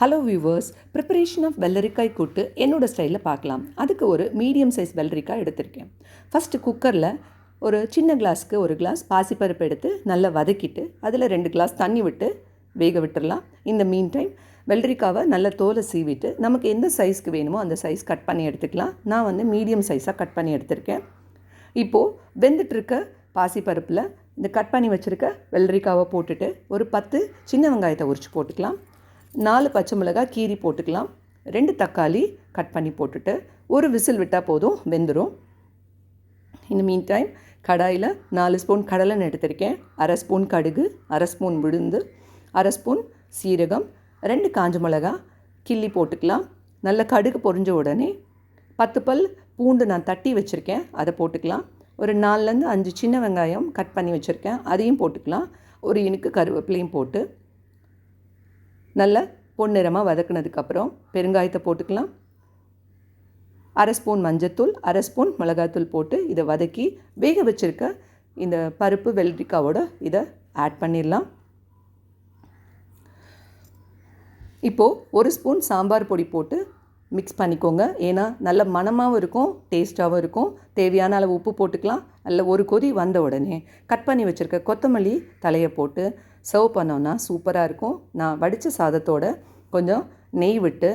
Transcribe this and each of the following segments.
Hello viewers preparation of வெள்ளரிக்காய் கூட்டு என்னோட ஸ்டைலில் பார்க்கலாம். அதுக்கு ஒரு மீடியம் சைஸ் வெள்ளரிக்காய் எடுத்திருக்கேன். ஃபஸ்ட்டு குக்கரில் ஒரு சின்ன கிளாஸ்க்கு ஒரு கிளாஸ் பாசிப்பருப்பு எடுத்து நல்லா வதக்கிட்டு அதில் ரெண்டு கிளாஸ் தண்ணி விட்டு வேக விட்டுடலாம் இந்த மீன் டைம் வெள்ளரிக்காவை நல்ல தோலை சீவிட்டு நமக்கு எந்த சைஸ்க்கு வேணுமோ அந்த சைஸ் கட் பண்ணி எடுத்துக்கலாம். நான் வந்து மீடியம் சைஸாக கட் பண்ணி எடுத்திருக்கேன். இப்போது வெந்துட்டுருக்க பாசிப்பருப்பில் இந்த கட் பண்ணி வச்சுருக்க வெள்ளரிக்காவை போட்டுட்டு ஒரு பத்து சின்ன வெங்காயத்தை உரித்து போட்டுக்கலாம். நாலு பச்சை மிளகாய் கீரி போட்டுக்கலாம். ரெண்டு தக்காளி கட் பண்ணி போட்டுட்டு ஒரு விசில் விட்டால் போதும் வெந்துடும் இந்த மீன் டைம் கடாயில் நாலு ஸ்பூன் கடலைன்னு எடுத்திருக்கேன். அரை ஸ்பூன் கடுகு அரை ஸ்பூன் விழுந்து அரை ஸ்பூன் சீரகம் ரெண்டு காஞ்ச மிளகா கிள்ளி போட்டுக்கலாம். நல்ல கடுகு பொரிஞ்ச உடனே பத்து பல் பூண்டு நான் தட்டி வச்சுருக்கேன் அதை போட்டுக்கலாம். ஒரு நாலுலேருந்து அஞ்சு சின்ன வெங்காயம் கட் பண்ணி வச்சுருக்கேன் அதையும் போட்டுக்கலாம். ஒரு இனுக்கு கருவேப்பிலையும் போட்டு நல்லா பொன்னிறமாக வதக்குனதுக்கப்புறம் பெருங்காயத்தை போட்டுக்கலாம். அரை ஸ்பூன் மஞ்சத்தூள் அரை ஸ்பூன் மிளகாத்தூள் போட்டு இதை வதக்கி வேக வச்சுருக்க இந்த பருப்பு வெள்ளரிக்காவோட இதை ஆட் பண்ணிடலாம். இப்போது ஒரு ஸ்பூன் சாம்பார் பொடி போட்டு மிக்ஸ் பண்ணிக்கோங்க. ஏன்னா நல்ல மணமாகவும் இருக்கும் டேஸ்ட்டாகவும் இருக்கும். தேவையான அளவு உப்பு போட்டுக்கலாம். அல்ல ஒரு கொதி வந்த உடனே கட் பண்ணி வச்சுருக்க கொத்தமல்லி தலையை போட்டு சர்வ் பண்ணோன்னா சூப்பராக இருக்கும். நான் வடித்த சாதத்தோட கொஞ்சம் நெய் விட்டு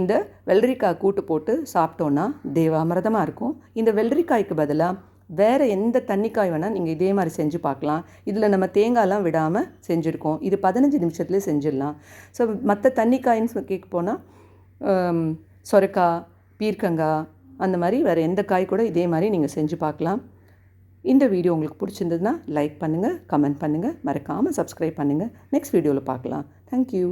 இந்த வெள்ளரிக்காய் கூட்டு போட்டு சாப்பிட்டோன்னா தேவாமிரதமாக இருக்கும். இந்த வெள்ளரிக்காய்க்கு பதிலாக வேறு எந்த தண்ணிக்காய் வேணால் நீங்கள் இதே மாதிரி செஞ்சு பார்க்கலாம். இதில் நம்ம தேங்காய்லாம் விடாமல் செஞ்சுருக்கோம். இது பதினஞ்சு நிமிஷத்துலேயே செஞ்சிடலாம். ஸோ மற்ற தண்ணிக்காயின்னு கேட்க போனால் சொரக்காய் பீர்க்கங்காய் அந்த மாதிரி வேறு எந்த காய் கூட இதே மாதிரி நீங்கள் செஞ்சு பார்க்கலாம். இந்த வீடியோ உங்களுக்கு பிடிச்சிருந்ததுன்னா லைக் பண்ணுங்கள் கமெண்ட் பண்ணுங்கள் மறக்காமல் சப்ஸ்கிரைப் பண்ணுங்கள் நெக்ஸ்ட் வீடியோவில் பார்க்கலாம். தேங்க்யூ